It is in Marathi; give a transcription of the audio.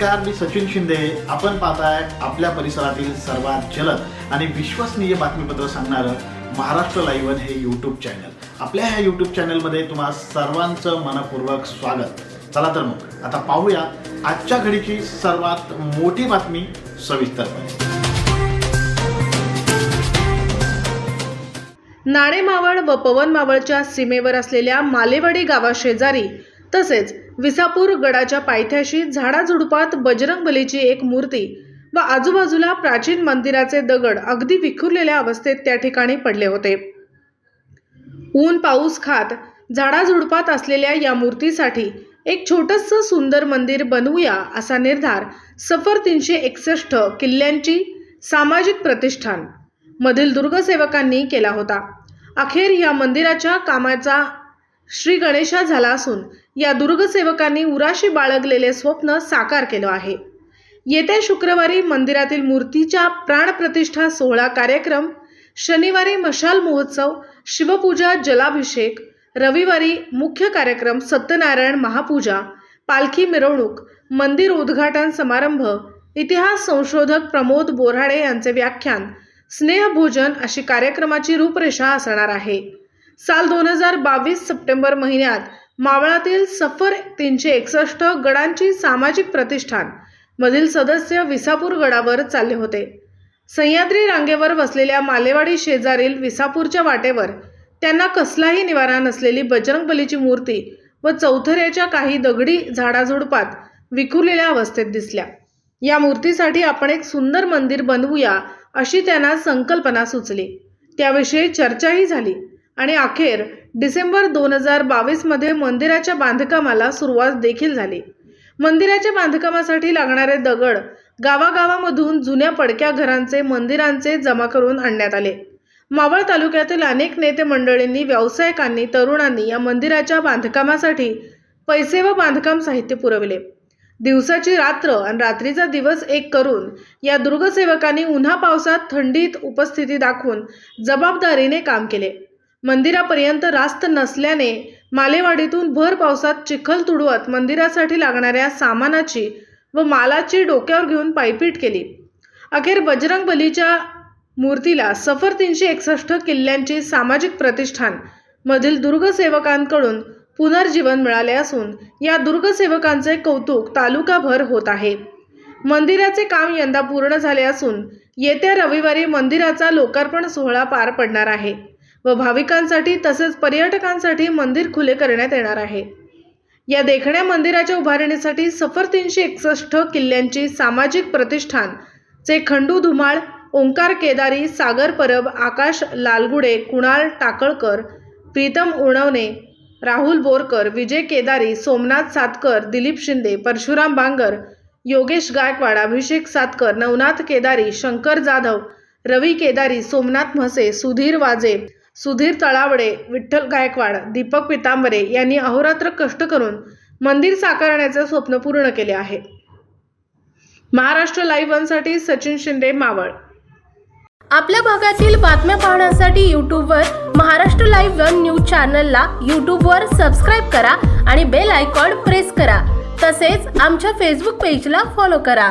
नमस्कार मी सचिन शिंदे. आपण पाहताय आपल्या परिसरातील सर्वात जलद आणि विश्वसनीय बातमीपत्र सांगणारं महाराष्ट्र लाईव्ह हे यूट्यूब चॅनल आपल्या ह्या यूट्यूब चॅनलमध्ये तुम्हा सर्वांचं मनपूर्वक स्वागत. चला तर मग आता पाहूया आजच्या घडीची सर्वात मोठी बातमी सविस्तरपणे. नाणे मावळ व पवन मावळच्या सीमेवर असलेल्या मालेवाडी गावाशेजारी तसेच विसापूर गडाच्या पायथ्याशी झाडाझुडपात बजरंग बलीची एक मूर्ती व आजूबाजूला प्राचीन मंदिराचे दगड अगदी विखुरलेल्या अवस्थेत त्या ठिकाणी पडले होते. ऊन पाऊस खात झाडाझुडपात असलेल्या या मूर्तीसाठी एक छोटंसं सुंदर मंदिर बनवूया असा निर्धार सफर तीनशे एकसष्ट किल्ल्यांची सामाजिक प्रतिष्ठान मधील दुर्गसेवकांनी केला होता. अखेर या मंदिराच्या कामाचा श्री गणेशा झाला असून या दुर्गसेवकांनी उराशी बाळगलेले स्वप्न साकार केलं आहे. येत्या शुक्रवारी मंदिरातील मूर्तीच्या प्राणप्रतिष्ठा सोहळा कार्यक्रम शनिवारी मशाल महोत्सव शिवपूजा जलाभिषेक रविवारी मुख्य कार्यक्रम सत्यनारायण महापूजा पालखी मिरवणूक मंदिर उद्घाटन समारंभ इतिहास संशोधक प्रमोद बोराडे यांचे व्याख्यान स्नेहभोजन अशी कार्यक्रमाची रूपरेषा असणार आहे. साल दोन हजार बावीस सप्टेंबर महिन्यात मावळातील सफर तीनशे एकसष्ट गडांची सामाजिक प्रतिष्ठान मधील सदस्य विसापूर गडावर चालले होते. सह्याद्री रांगेवर वसलेल्या मालेवाडी शेजारील विसापूरच्या वाटेवर त्यांना कसलाही निवारा नसलेली बजरंगबलीची मूर्ती व चौथऱ्याच्या काही दगडी झाडाझुडपात विखुरलेल्या अवस्थेत दिसल्या. या मूर्तीसाठी आपण एक सुंदर मंदिर बनवूया अशी त्यांना संकल्पना सुचली. त्याविषयी चर्चाही झाली. आणि अखेर डिसेंबर दोन हजार बावीसमध्ये मंदिराच्या बांधकामाला सुरुवात देखील झाली. मंदिराच्या बांधकामासाठी लागणारे दगड गावागावामधून जुन्या पडक्या घरांचे मंदिरांचे जमा करून आणण्यात आले. मावळ तालुक्यातील अनेक नेते मंडळींनी व्यावसायिकांनी तरुणांनी या मंदिराच्या बांधकामासाठी पैसे व बांधकाम साहित्य पुरविले. दिवसाची रात्र आणि रात्रीचा दिवस एक करून या दुर्गसेवकांनी उन्हा पावसात थंडीत उपस्थिती दाखवून जबाबदारीने काम केले. मंदिरापर्यंत रास्त नसल्याने मालेवाडीतून भर पावसात चिखल तुडवत मंदिरासाठी लागणाऱ्या सामानाची व मालाची डोक्यावर घेऊन पायपीट केली. अखेर बजरंग बलीच्या मूर्तीला सफर तीनशे एकसष्ट किल्ल्यांची सामाजिक प्रतिष्ठान मधील दुर्गसेवकांकडून पुनर्जीवन मिळाले असून या दुर्गसेवकांचे कौतुक तालुकाभर होत आहे. मंदिराचे काम यंदा पूर्ण झाले असून येत्या रविवारी मंदिराचा लोकार्पण सोहळा पार पडणार आहे. व भाविकांसाठी तसेच पर्यटकांसाठी मंदिर खुले करण्यात येणार आहे. या देखण्या मंदिराच्या उभारणीसाठी सफर तीनशे एकसष्ट किल्ल्यांची सामाजिक प्रतिष्ठान चे खंडू धुमाळ ओंकार केदारी सागर परब आकाश लालगुडे कुणाल टाकळकर प्रीतम उणवणे राहुल बोरकर विजय केदारी सोमनाथ सातकर दिलीप शिंदे परशुराम बांगर योगेश गायकवाड अभिषेक सातकर नवनाथ केदारी शंकर जाधव रवी केदारी सोमनाथ म्हसे सुधीर वाजे सुधीर तळावडे विठ्ठल गायकवाड दीपक पितांबरे यांनी अहोरात्र कष्ट करून मंदिर साकारण्याचे स्वप्न पूर्ण केले आहे. महाराष्ट्र लाईव्ह वनसाठी सचिन शिंदे मावळ. आपल्या भागातील बातम्या पाहण्यासाठी यूट्यूबवर महाराष्ट्र लाईव्ह वन न्यूज चॅनलला यूट्यूबवर सबस्क्राईब करा आणि बेल आयकॉन प्रेस करा. तसेच आमच्या फेसबुक पेजला फॉलो करा.